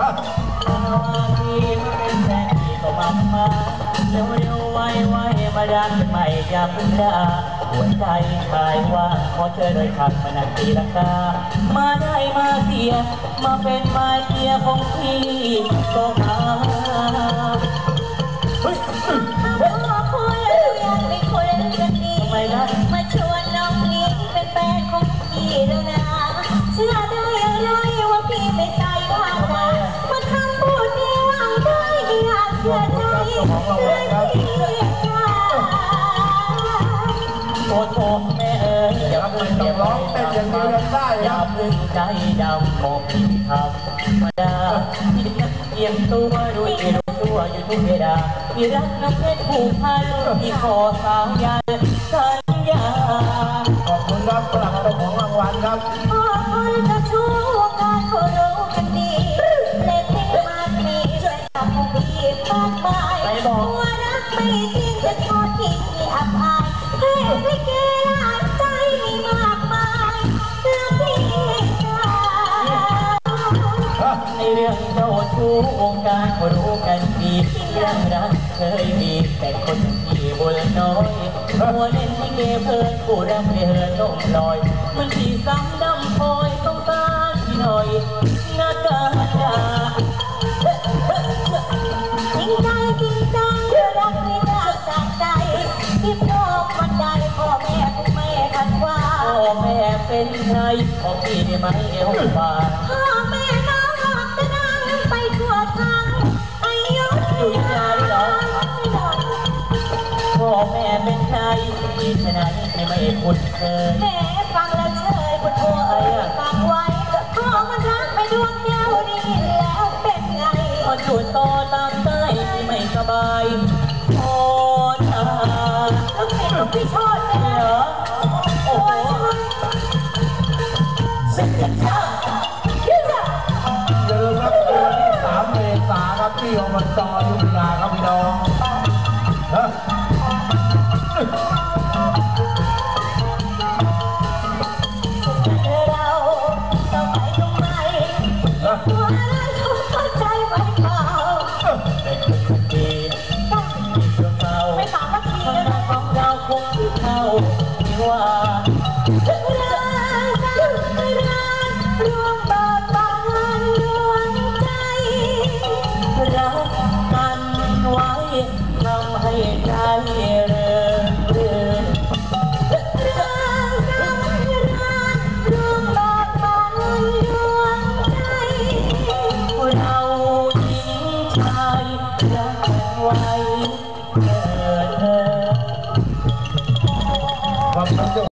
ฮะที่มาเป็นแฟนที่ก็มันมาเร็วเร็วๆไวไวๆมาดันใหม่อยาเพิ่งดาหัวใจชายว่าขอเชิญโดยคำมานันตีลังกามาได้มาเสีย มาเป็นมาเกียของพี่ก็มาเฮ้ยมาคุยยังไม่คุยกันดีไมนะมาชวนน้ ใจเลยพี่ค่ะโทษโทษแม่เอ๋ยอย่าเพิ่งเก็บไว้อย่าเพิ่งใจดำบอกพี่ทำมาดาพี่นักเกียมตัวรู้ที่รู้ตัวอยู่ทุกเวลาพี่รักน้ำเพชรผูกพันพี่ขอสาวยันสัญญา ไม่จริงจะทอดทิ้งที่อับอายให้ให้เกล้าใจมีมากมายแล้วพี่จะฮะในเรื่องเจ้าชู้วงการก็รู้กันดีเรื่องรักเคยมีแต่คนที่บนน้อยหัวเล่นที่เกเพลินผู้รักไม่เหินลมลอย มันที่ซ้ำดำพลอยต้องตารพี่หน่อยหน้ากา แม่เป็นใครขอพี่ไหมเอวบาทพ่อแม่น้องหอบจะนั่งไปทั่วทั้งอายุอยู่ที่ไหนหรอพ่อแม่เป็นใครที่ชนะให้ไม่คุ้นเคยแม่ฟังแล้วเชยปวดหัวเอ้ยฟังไว้พ่อมันรักไม่ดวงเดียวนี่แล้วเป็นไงพอจุดต่อตา ที่อบตอยุธยาครับพี่น้องเราต้องไปตรงไหน เร